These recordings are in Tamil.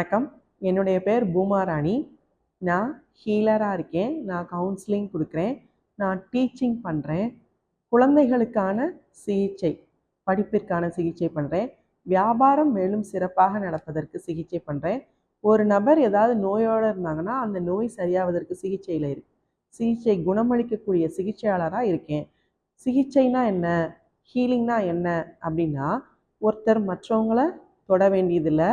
வணக்கம். என்னுடைய பேர் பூமாராணி. நான் ஹீலராக இருக்கேன். நான் கவுன்சிலிங் கொடுக்குறேன். நான் டீச்சிங் பண்ணுறேன் குழந்தைகளுக்கான சிகிச்சை படிப்பிற்கான சிகிச்சை பண்ணுறேன் வியாபாரம் மேலும் சிறப்பாக நடப்பதற்கு சிகிச்சை பண்ணுறேன் ஒரு நபர் ஏதாவது நோயோடு இருந்தாங்கன்னா அந்த நோய் சரியாவதற்கு சிகிச்சையில் இருக்கு சிகிச்சை குணமளிக்கக்கூடிய சிகிச்சையாளராக இருக்கேன். சிகிச்சைனா என்ன? ஹீலிங்னா என்ன? அப்படின்னா ஒருத்தர் மற்றவங்கள தொட வேண்டியதில்லை.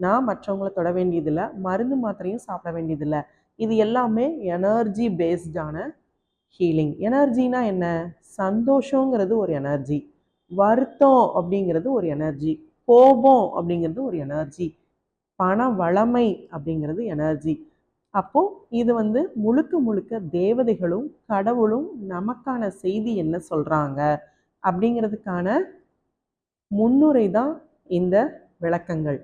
நான் மற்றவங்கள தொட வேண்டியதில்லை மருந்து மாத்திரையும் சாப்பிட வேண்டியதில்லை. இது எல்லாமே எனர்ஜி பேஸ்டான ஹீலிங் எனர்ஜினா என்ன? சந்தோஷங்கிறது ஒரு எனர்ஜி வருத்தம் அப்படிங்கிறது ஒரு எனர்ஜி கோபம் அப்படிங்கிறது ஒரு எனர்ஜி பண வளமை அப்படிங்கிறது எனர்ஜி அப்போ இது வந்து முழுக்க முழுக்க தேவதைகளும் கடவுளும் நமக்கான செய்தி என்ன சொல்றாங்க அப்படிங்கிறதுக்கான முன்னுரை தான் இந்த விளக்கங்கள்.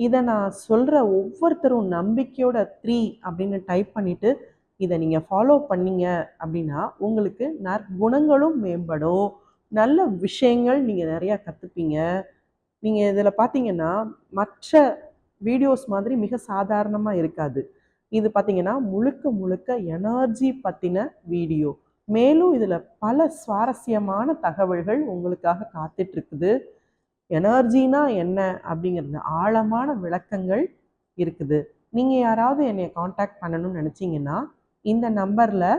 இதை நான் சொல்கிற ஒவ்வொருத்தரும் நம்பிக்கையோட த்ரீ அப்படின்னு டைப் பண்ணிவிட்டு இதை நீங்கள் ஃபாலோ பண்ணீங்க அப்படின்னா உங்களுக்கு நற்குணங்களும் மேம்படும். நல்ல விஷயங்கள் நீங்கள் நிறையா கற்றுப்பீங்க நீங்கள் இதில் பார்த்தீங்கன்னா மற்ற வீடியோஸ் மாதிரி மிக சாதாரணமாக இருக்காது. இது பார்த்தீங்கன்னா முழுக்க முழுக்க எனர்ஜி பற்றின வீடியோ மேலும் இதில் பல சுவாரஸ்யமான தகவல்கள் உங்களுக்காக காத்துட்ருக்குது எனர்ஜினா என்ன அப்படிங்கிறது ஆழமான விளக்கங்கள் இருக்குது. நீங்கள் யாராவது என்னை காண்டாக்ட் பண்ணணும்னு நினச்சிங்கன்னா இந்த நம்பரில்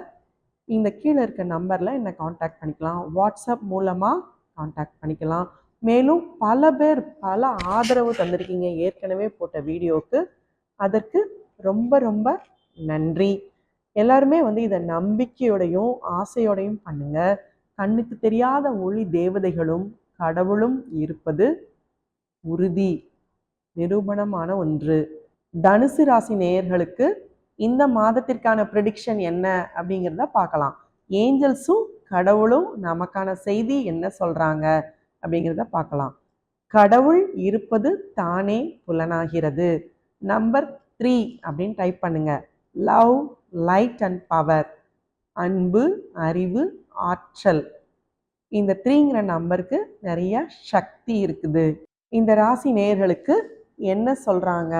இந்த கீழே இருக்க நம்பரில் என்னை காண்டாக்ட் பண்ணிக்கலாம். வாட்ஸ்அப் மூலமாக காண்டாக்ட் பண்ணிக்கலாம். மேலும் பல பேர் பல ஆதரவு தந்திருக்கீங்க ஏற்கனவே போட்ட வீடியோவுக்கு. அதற்கு ரொம்ப ரொம்ப நன்றி. எல்லாருமே வந்து இதை நம்பிக்கையோடையும் ஆசையோடையும் பண்ணுங்க. கண்ணுக்கு தெரியாத ஒளி தேவதைகளும் கடவுளும் இருப்பது உறுதி நிரூபணமான ஒன்று. தனுசு ராசி நேயர்களுக்கு இந்த மாதத்திற்கான ப்ரெடிக்ஷன் என்ன அப்படிங்கிறத பார்க்கலாம். ஏஞ்சல்ஸும் கடவுளும் நமக்கான செய்தி என்ன சொல்றாங்க அப்படிங்கிறத பார்க்கலாம். கடவுள் இருப்பது தானே புலனாகிறது. நம்பர் த்ரீ அப்படின்னு டைப் பண்ணுங்க. லவ் லைட் அண்ட் பவர் அன்பு அறிவு ஆற்றல். இந்த த்ரீங்கிற நம்பருக்கு நிறைய சக்தி இருக்குது. இந்த ராசி நேயர்களுக்கு என்ன சொல்றாங்க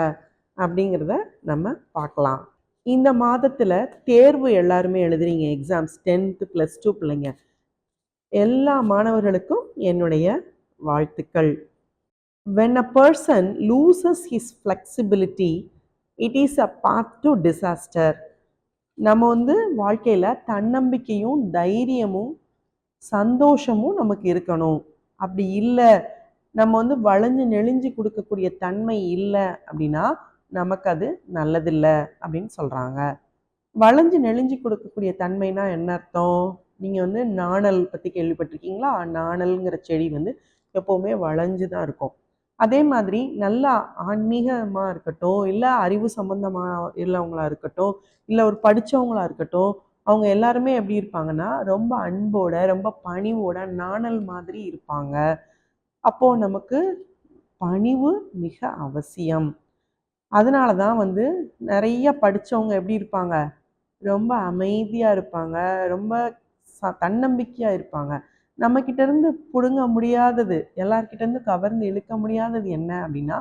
அப்படிங்கிறத நம்ம பார்க்கலாம். இந்த மாதத்தில் தேர்வு எல்லாருமே எழுதுறீங்க எக்ஸாம்ஸ் டென்த்து ப்ளஸ் டூ பிள்ளைங்க. எல்லா மாணவர்களுக்கும் என்னுடைய வாழ்த்துக்கள். When a person loses his flexibility it is a path to disaster நம்ம வந்து வாழ்க்கையில் தன்னம்பிக்கையும் தைரியமும் சந்தோஷமும் நமக்கு இருக்கணும். அப்படி இல்லை நம்ம வந்து வளைஞ்சு நெளிஞ்சு கொடுக்கக்கூடிய தன்மை இல்லை அப்படின்னா நமக்கு அது நல்லதில்லை அப்படின்னு சொல்கிறாங்க வளைஞ்சு நெளிஞ்சு கொடுக்கக்கூடிய தன்மைனா என்ன அர்த்தம்? நீங்கள் வந்து நாணல் பற்றி கேள்விப்பட்டிருக்கீங்களா? நாணல்ங்கிற செடி வந்து எப்போவுமே வளைஞ்சு தான் இருக்கும். அதே மாதிரி நல்லா ஆன்மீகமாக இருக்கட்டும் இல்லை அறிவு சம்மந்தமாக உள்ளவங்களா இருக்கட்டும் இல்லை ஒரு படித்தவங்களா இருக்கட்டும் அவங்க எல்லாருமே எப்படி இருப்பாங்கன்னா ரொம்ப அன்போட ரொம்ப பணிவோட நாணல் மாதிரி இருப்பாங்க. அப்போது நமக்கு பணிவு மிக அவசியம். அதனால தான் வந்து நிறைய படித்தவங்க எப்படி இருப்பாங்க? ரொம்ப அமைதியாக இருப்பாங்க. ரொம்ப ச தன்னம்பிக்கையாக இருப்பாங்க. நம்மக்கிட்டேருந்து பிடுங்க முடியாதது எல்லார்கிட்டேருந்து கவர்ந்து இழுக்க முடியாதது என்ன அப்படின்னா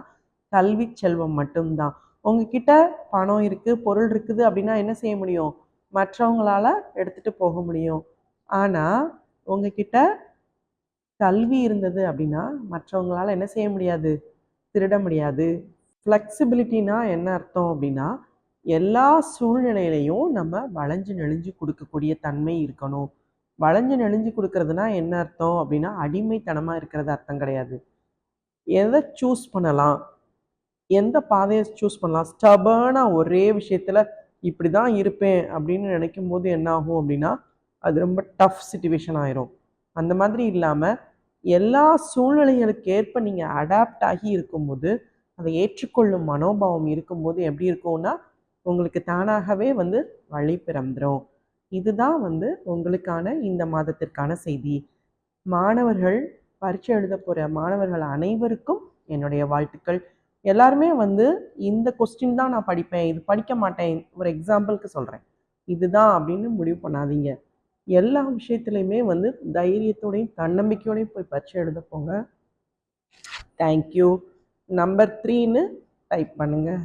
கல்வி செல்வம் மட்டும்தான். உங்ககிட்ட பணம் இருக்குது பொருள் இருக்குது அப்படின்னா என்ன செய்ய முடியும்? மற்றவங்களால எடுத்துகிட்டு போக முடியும். ஆனால் உங்ககிட்ட கல்வி இருந்தது அப்படின்னா மற்றவங்களால என்ன செய்ய முடியாது? திருட முடியாது. ஃப்ளெக்சிபிலிட்டினா என்ன அர்த்தம் அப்படின்னா எல்லா சூழ்நிலையிலையும் நம்ம வளைஞ்சு நெளிஞ்சு கொடுக்கக்கூடிய தன்மை இருக்கணும். வளைஞ்சு நெளிஞ்சு கொடுக்கறதுனா என்ன அர்த்தம் அப்படின்னா அடிமைத்தனமாக இருக்கிறது அர்த்தம் கிடையாது. எதை சூஸ் பண்ணலாம்? எந்த பாதையை சூஸ் பண்ணலாம்? ஸ்டபர்னாக ஒரே விஷயத்தில் இப்படி தான் இருப்பேன் அப்படின்னு நினைக்கும் போது என்ன ஆகும் அப்படின்னா அது ரொம்ப டஃப் சுச்சுவேஷன் ஆயிரும். அந்த மாதிரி இல்லாமல் எல்லா சூழ்நிலைகளுக்கு ஏற்ப நீங்கள் அடாப்ட் ஆகி இருக்கும்போது அதை ஏற்றுக்கொள்ளும் மனோபாவம் இருக்கும்போது எப்படி இருக்கும்னா உங்களுக்கு தானாகவே வந்து வழி பிறந்துடும் இதுதான் வந்து உங்களுக்கான இந்த மாதத்திற்கான செய்தி. மாணவர்கள் பரீட்சை எழுத போகிற மாணவர்கள் அனைவருக்கும் என்னுடைய வாழ்த்துக்கள். எல்லாருமே வந்து இந்த கொஸ்டின் தான் நான் படிப்பேன். இது படிக்க மாட்டேன். ஒரு எக்ஸாம்பிளுக்கு சொல்கிறேன் இதுதான் அப்படின்னு முடிவு பண்ணாதீங்க. எல்லா விஷயத்துலையுமே வந்து தைரியத்தோடையும் தன்னம்பிக்கையோடையும் போய் பரீட்சை எழுத போங்க. தேங்க்யூ நம்பர் த்ரீன்னு டைப் பண்ணுங்கள்